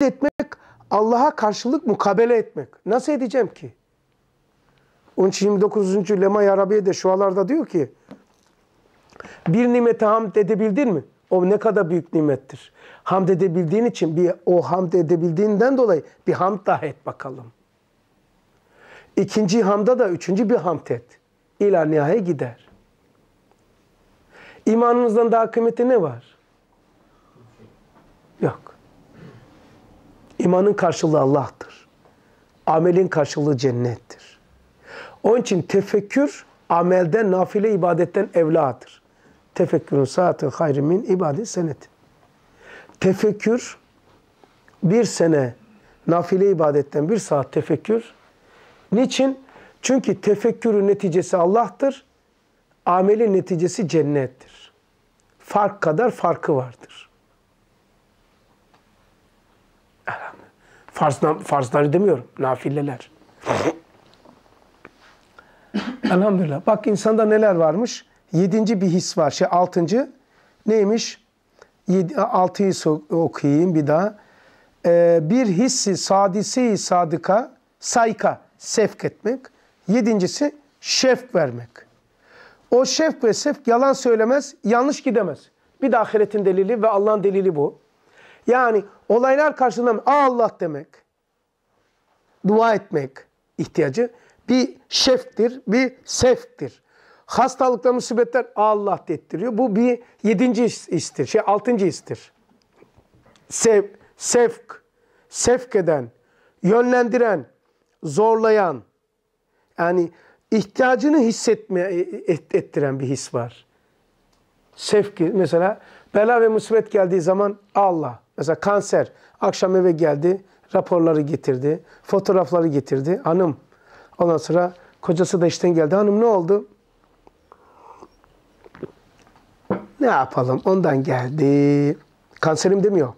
etmek Allah'a karşılık mukabele etmek. Nasıl edeceğim ki? Onun için 29. Lema Yarabiye de şualarda diyor ki bir nimete hamd edebildin mi? O ne kadar büyük nimettir. Hamd edebildiğin için bir o hamd edebildiğinden dolayı bir hamd daha et bakalım. İkinci hamda da üçüncü bir hamd et. İla nihaya gider. İmanınızdan daha kıymetli ne var? Yok. İmanın karşılığı Allah'tır. Amelin karşılığı cennettir. Onun için tefekkür amelden, nafile ibadetten evladır. Tefekkürün saati hayrimin ibadet seneti. Tefekkür bir sene nafile ibadetten bir saat tefekkür. Niçin? Çünkü tefekkürün neticesi Allah'tır. Amelin neticesi cennettir. Fark kadar farkı vardır. Farz, farzları demiyorum, nafileler. Elhamdülillah. Bak insanda neler varmış? Yedinci bir his var. Şey altıncı neymiş? Yedi, altıyı okuyayım bir daha. Ee, bir hissi sadisi sadıka, sayka, sevk etmek. Yedincisi şefk vermek. O şefk ve sevk yalan söylemez, yanlış gidemez. Bir de ahiretin delili ve Allah'ın delili bu. Yani olaylar karşısında Allah demek, dua etmek ihtiyacı bir şefktir, bir sevktir. Hastalıklar, musibetler Allah dettiriyor. Bu bir yedinci istir, şey altıncı istir. Sev, sevk, sevk eden, yönlendiren, zorlayan, yani ihtiyacını hissetme ettiren bir his var. Sevk mesela bela ve musibet geldiği zaman Allah. Mesela kanser akşam eve geldi, raporları getirdi, fotoğrafları getirdi. Hanım ondan sonra kocası da işten geldi. Hanım ne oldu? Ne yapalım? Ondan geldi. Kanserim demiyor.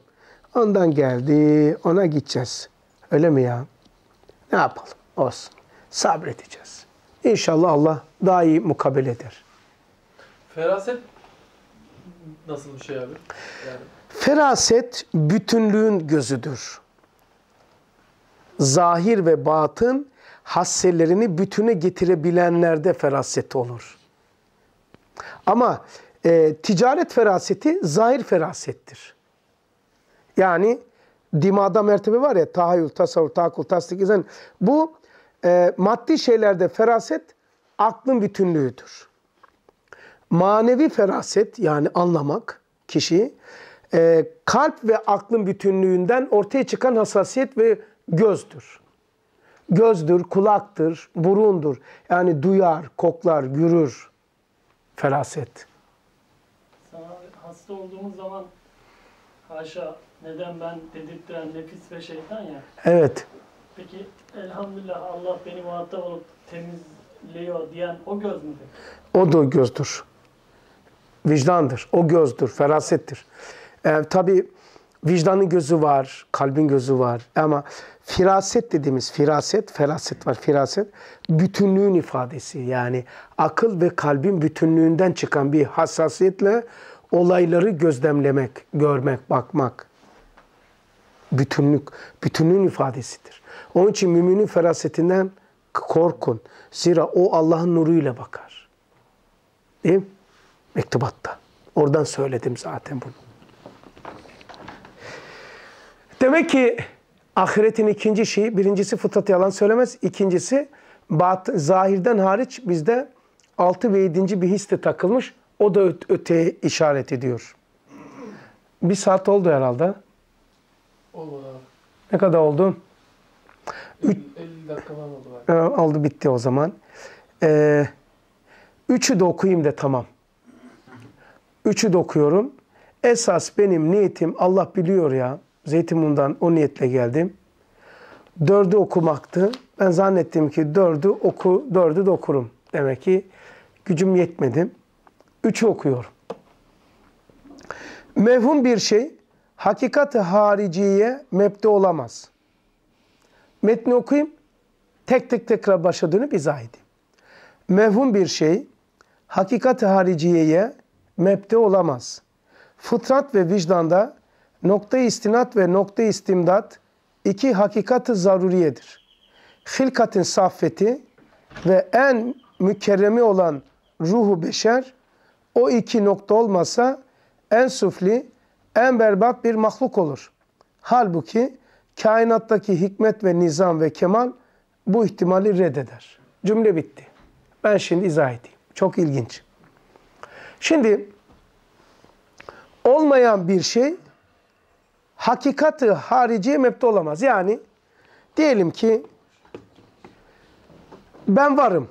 Ondan geldi. Ona gideceğiz. Öyle mi ya? Ne yapalım? Olsun. Sabredeceğiz. İnşallah Allah daha iyi mukabele eder. Feraset nasıl bir şey abi? Yani... Feraset bütünlüğün gözüdür. Zahir ve batın hasselerini bütüne getirebilenlerde feraset olur. Ama e, ticaret feraseti zahir ferasettir. Yani dimada mertebe var ya tahayyül, tasavvur, tahakkul, tasdik, izan. Bu e, maddi şeylerde feraset aklın bütünlüğüdür. Manevi feraset yani anlamak kişi e, kalp ve aklın bütünlüğünden ortaya çıkan hassasiyet ve gözdür. Gözdür, kulaktır, burundur. Yani duyar, koklar, görür feraset. Sana hasta olduğumuz zaman haşa neden ben dedirttiren nefis ve şeytan ya. Evet. Peki elhamdülillah Allah beni muhatap olup temizliyor diyen o göz müdür? O da gözdür. Vicdandır. O gözdür. Ferasettir. Ee, tabii vicdanın gözü var, kalbin gözü var. Ama firaset dediğimiz firaset, feraset var. Firaset bütünlüğün ifadesi. Yani akıl ve kalbin bütünlüğünden çıkan bir hassasiyetle olayları gözlemlemek, görmek, bakmak. Bütünlük, bütünlüğün ifadesidir. Onun için müminin ferasetinden korkun. Zira o Allah'ın nuruyla bakar. Değil mi? Mektubatta. Oradan söyledim zaten bunu. Demek ki ahiretin ikinci şeyi, birincisi fıtrat yalan söylemez. ikincisi bat, zahirden hariç bizde altı ve yedinci bir his de takılmış. O da öteye işaret ediyor. Bir saat oldu herhalde. Oldu. Ne kadar oldu? 50, 50 dakika oldu abi. Ee, oldu bitti o zaman. Ee, üçü de okuyayım da tamam. Üçü de okuyorum. Esas benim niyetim Allah biliyor ya. Zeytinburnu'ndan o niyetle geldim. Dördü okumaktı. Ben zannettim ki dördü oku, dördü de okurum. Demek ki gücüm yetmedi. Üçü okuyorum. Mevhum bir şey hakikat hariciye mebde olamaz. Metni okuyayım. Tek tek tekrar başa dönüp izah edeyim. Mevhum bir şey hakikat hariciyeye mebde olamaz. Fıtrat ve vicdanda nokta istinat ve nokta istimdat iki hakikati zaruriyedir. Hilkatin saffeti ve en mükerremi olan ruhu beşer o iki nokta olmasa en sufli, en berbat bir mahluk olur. Halbuki kainattaki hikmet ve nizam ve kemal bu ihtimali reddeder. Cümle bitti. Ben şimdi izah edeyim. Çok ilginç. Şimdi olmayan bir şey hakikati hariciye mebde olamaz. Yani diyelim ki ben varım.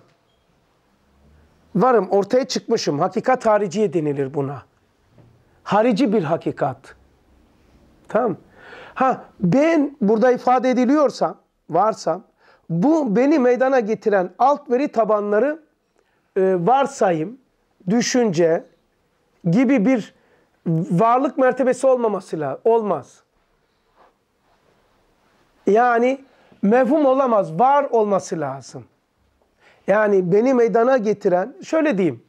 Varım, ortaya çıkmışım. Hakikat hariciye denilir buna. Harici bir hakikat. Tamam. Ha ben burada ifade ediliyorsa, varsam bu beni meydana getiren alt veri tabanları e, varsayım, düşünce gibi bir varlık mertebesi olmaması lazım. Olmaz. Yani mevhum olamaz, var olması lazım. Yani beni meydana getiren, şöyle diyeyim,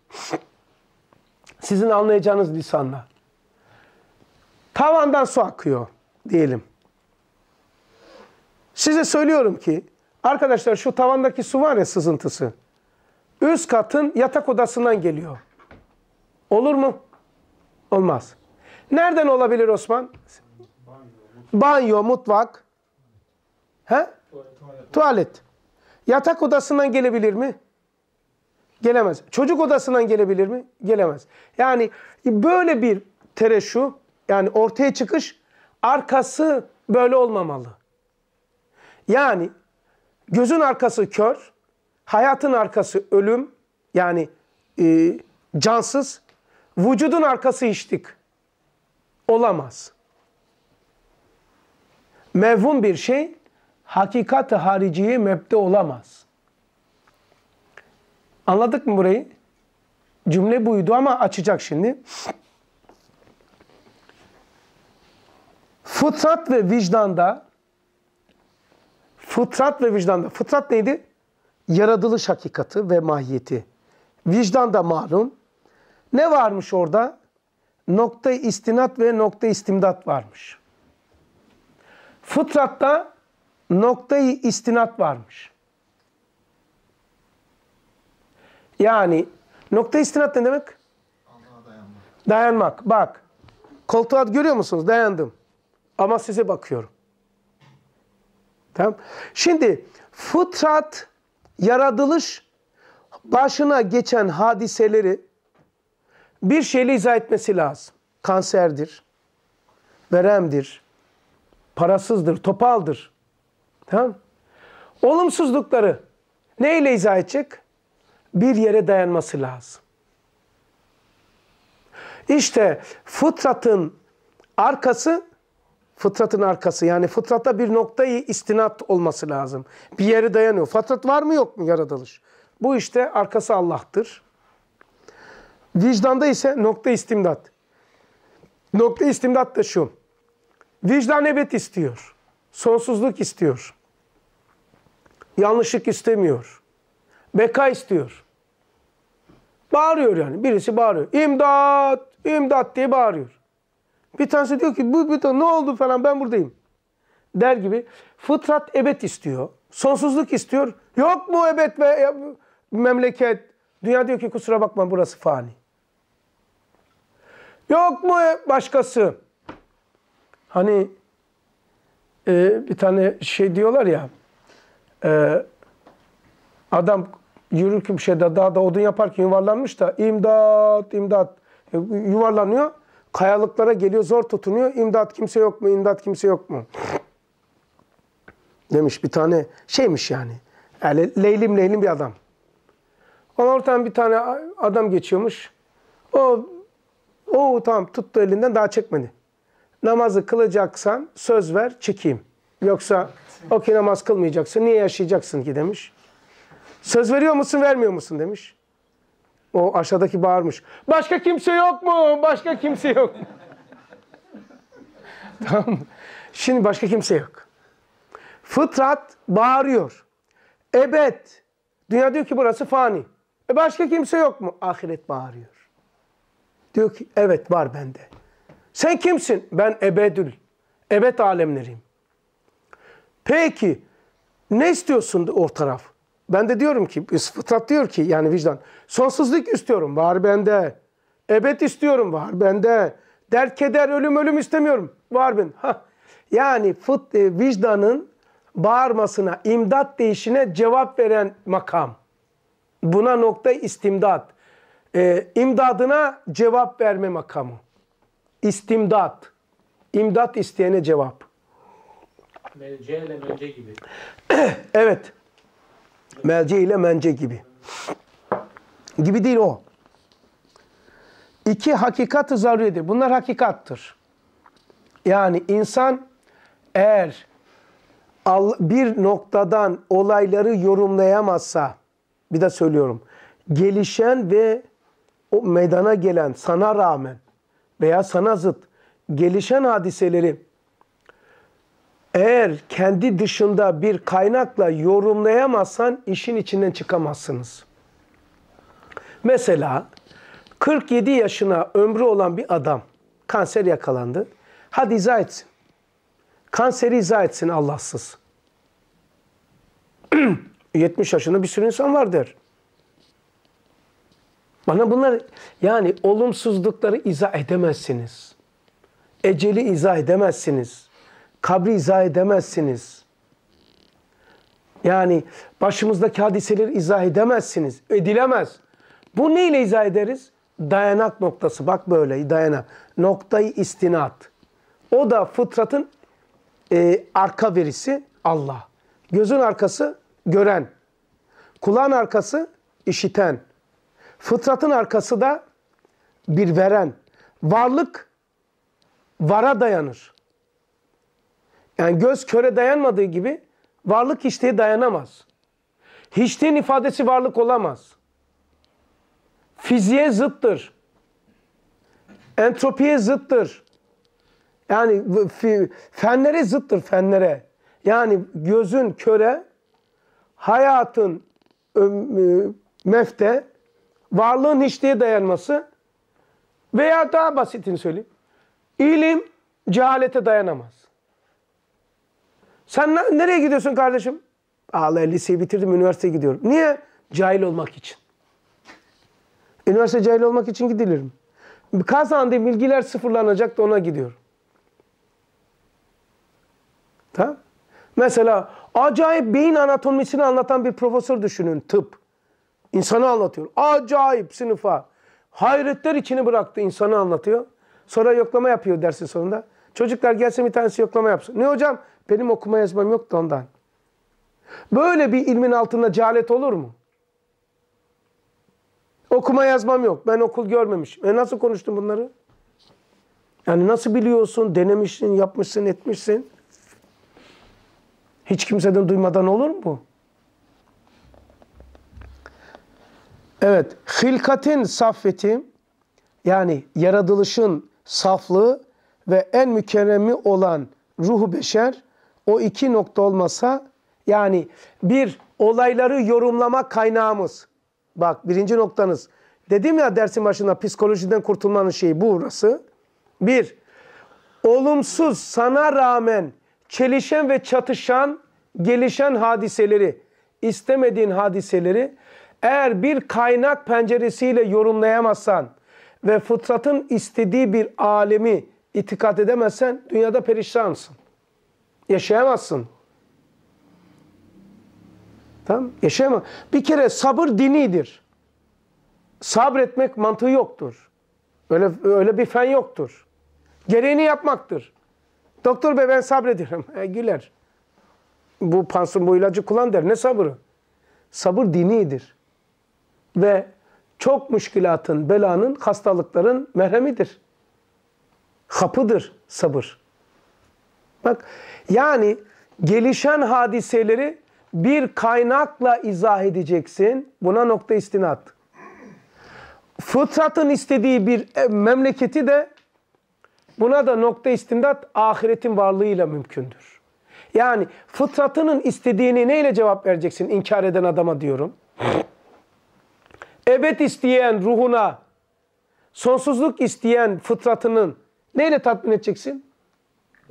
sizin anlayacağınız lisanla. Tavandan su akıyor diyelim. Size söylüyorum ki, arkadaşlar şu tavandaki su var ya sızıntısı, üst katın yatak odasından geliyor. Olur mu? Olmaz. Nereden olabilir Osman? Banyo, mutfak. He? Tuvalet. Yatak odasından gelebilir mi? Gelemez. Çocuk odasından gelebilir mi? Gelemez. Yani böyle bir tereşu, yani ortaya çıkış arkası böyle olmamalı. Yani gözün arkası kör, hayatın arkası ölüm, yani e, cansız, vücudun arkası içtik. Olamaz. Mevhum bir şey hakikat-ı hariciye mebde olamaz. Anladık mı burayı? Cümle buydu ama açacak şimdi. Fıtrat ve vicdanda fıtrat ve vicdanda fıtrat neydi? Yaratılış hakikati ve mahiyeti. Vicdanda malum. Ne varmış orada? Nokta istinat ve nokta istimdat varmış. Fıtratta noktayı istinat varmış. Yani nokta istinat ne demek? Dayanmak. Bak. Koltuğa görüyor musunuz? Dayandım. Ama size bakıyorum. Tamam. Şimdi fıtrat yaratılış başına geçen hadiseleri bir şeyle izah etmesi lazım. Kanserdir, veremdir, parasızdır, topaldır. Tamam Olumsuzlukları neyle izah edecek? Bir yere dayanması lazım. İşte fıtratın arkası, fıtratın arkası yani fıtratta bir noktayı istinat olması lazım. Bir yere dayanıyor. Fıtrat var mı yok mu yaratılış? Bu işte arkası Allah'tır. Vicdanda ise nokta istimdat. Nokta istimdat da şu. Vicdan evet istiyor. Sonsuzluk istiyor. Yanlışlık istemiyor. Beka istiyor. Bağırıyor yani. Birisi bağırıyor. İmdat! İmdat diye bağırıyor. Bir tanesi diyor ki bu, bu ne oldu falan ben buradayım. Der gibi. Fıtrat ebed istiyor. Sonsuzluk istiyor. Yok mu ebed ve memleket? Dünya diyor ki kusura bakma burası fani. Yok mu başkası? Hani e, bir tane şey diyorlar ya e, adam yürürken şeyde dağda odun yaparken yuvarlanmış da imdat imdat e, yuvarlanıyor. Kayalıklara geliyor zor tutunuyor. İmdat kimse yok mu? İmdat kimse yok mu? Demiş bir tane şeymiş yani. Yani leylim leylim bir adam. Ona ortadan bir tane adam geçiyormuş. O o tamam tuttu elinden daha çekmedi. Namazı kılacaksan söz ver çekeyim. Yoksa o ki namaz kılmayacaksın. Niye yaşayacaksın ki demiş. Söz veriyor musun vermiyor musun demiş. O aşağıdaki bağırmış. Başka kimse yok mu? Başka kimse yok mu? tamam Şimdi başka kimse yok. Fıtrat bağırıyor. Ebed. Dünya diyor ki burası fani. E başka kimse yok mu? Ahiret bağırıyor. Diyor ki evet var bende. Sen kimsin? Ben ebedül. Ebed alemleriyim. Peki ne istiyorsun o taraf? Ben de diyorum ki, fıtrat diyor ki yani vicdan. Sonsuzluk istiyorum, var bende. Ebed istiyorum, var bende. Dert, keder, ölüm, ölüm istemiyorum, var ben. Ha. Yani fıt, e, vicdanın bağırmasına, imdat değişine cevap veren makam. Buna nokta istimdat. E, imdadına cevap verme makamı. İstimdat. İmdat isteyene cevap. C ile mence gibi. Evet. Melce ile mence gibi. Gibi değil o. İki hakikat-ı zaruridir. Bunlar hakikattır. Yani insan eğer bir noktadan olayları yorumlayamazsa, bir de söylüyorum, gelişen ve o meydana gelen sana rağmen veya sana zıt gelişen hadiseleri eğer kendi dışında bir kaynakla yorumlayamazsan işin içinden çıkamazsınız. Mesela 47 yaşına ömrü olan bir adam kanser yakalandı. Hadi izah etsin. Kanseri izah etsin Allahsız. 70 yaşında bir sürü insan var der. Bana bunlar yani olumsuzlukları izah edemezsiniz. Eceli izah edemezsiniz. Kabri izah edemezsiniz. Yani başımızdaki hadiseleri izah edemezsiniz. Edilemez. Bu neyle izah ederiz? Dayanak noktası. Bak böyle dayanak. Noktayı istinat. O da fıtratın e, arka verisi Allah. Gözün arkası gören. Kulağın arkası işiten. Fıtratın arkası da bir veren. Varlık vara dayanır. Yani göz köre dayanmadığı gibi varlık hiçliğe dayanamaz. Hiçliğin ifadesi varlık olamaz. Fiziğe zıttır. Entropiye zıttır. Yani fenlere zıttır fenlere. Yani gözün köre, hayatın mefte, varlığın hiçliğe dayanması veya daha basitini söyleyeyim. İlim cehalete dayanamaz. Sen nereye gidiyorsun kardeşim? Allah liseyi bitirdim, üniversiteye gidiyorum. Niye? Cahil olmak için. Üniversite cahil olmak için gidilir mi? Kazandığım bilgiler sıfırlanacak da ona gidiyor. Tamam. Mesela acayip beyin anatomisini anlatan bir profesör düşünün tıp. İnsanı anlatıyor. Acayip sınıfa. Hayretler içini bıraktı insanı anlatıyor. Sonra yoklama yapıyor dersin sonunda. Çocuklar gelsin bir tanesi yoklama yapsın. Ne hocam? Benim okuma yazmam yok da ondan. Böyle bir ilmin altında cehalet olur mu? Okuma yazmam yok. Ben okul görmemişim. E nasıl konuştun bunları? Yani nasıl biliyorsun? Denemişsin, yapmışsın, etmişsin. Hiç kimseden duymadan olur mu? Evet. Hilkatin saffeti yani yaratılışın saflığı ve en mükerremi olan ruhu beşer o iki nokta olmasa yani bir olayları yorumlama kaynağımız. Bak birinci noktanız. Dedim ya dersin başında psikolojiden kurtulmanın şeyi bu burası. Bir, olumsuz sana rağmen çelişen ve çatışan, gelişen hadiseleri, istemediğin hadiseleri eğer bir kaynak penceresiyle yorumlayamazsan ve fıtratın istediği bir alemi itikat edemezsen dünyada perişansın. Yaşayamazsın. Tamam? Yaşayamaz. Bir kere sabır dinidir. Sabretmek mantığı yoktur. Öyle, öyle bir fen yoktur. Gereğini yapmaktır. Doktor bey ben sabrediyorum. E, güler. Bu pansuman bu ilacı kullan der. Ne sabrı? Sabır dinidir. Ve çok müşkilatın, belanın, hastalıkların merhemidir. Kapıdır sabır. Bak yani gelişen hadiseleri bir kaynakla izah edeceksin. Buna nokta istinat. Fıtratın istediği bir e, memleketi de buna da nokta istinat ahiretin varlığıyla mümkündür. Yani fıtratının istediğini neyle cevap vereceksin inkar eden adama diyorum. Ebed isteyen ruhuna, sonsuzluk isteyen fıtratının Neyle tatmin edeceksin?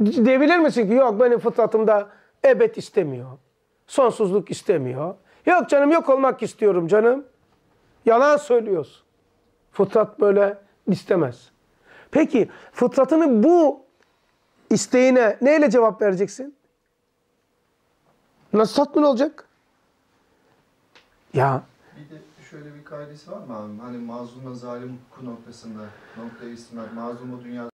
Diyebilir misin ki yok benim fıtratımda ebed istemiyor. Sonsuzluk istemiyor. Yok canım yok olmak istiyorum canım. Yalan söylüyorsun. Fıtrat böyle istemez. Peki fıtratını bu isteğine neyle cevap vereceksin? Nasıl tatmin olacak? Ya şöyle bir kaidesi var mı abi? Hani mazluma zalim hukuk noktasında noktayı istinad, mazlumu dünya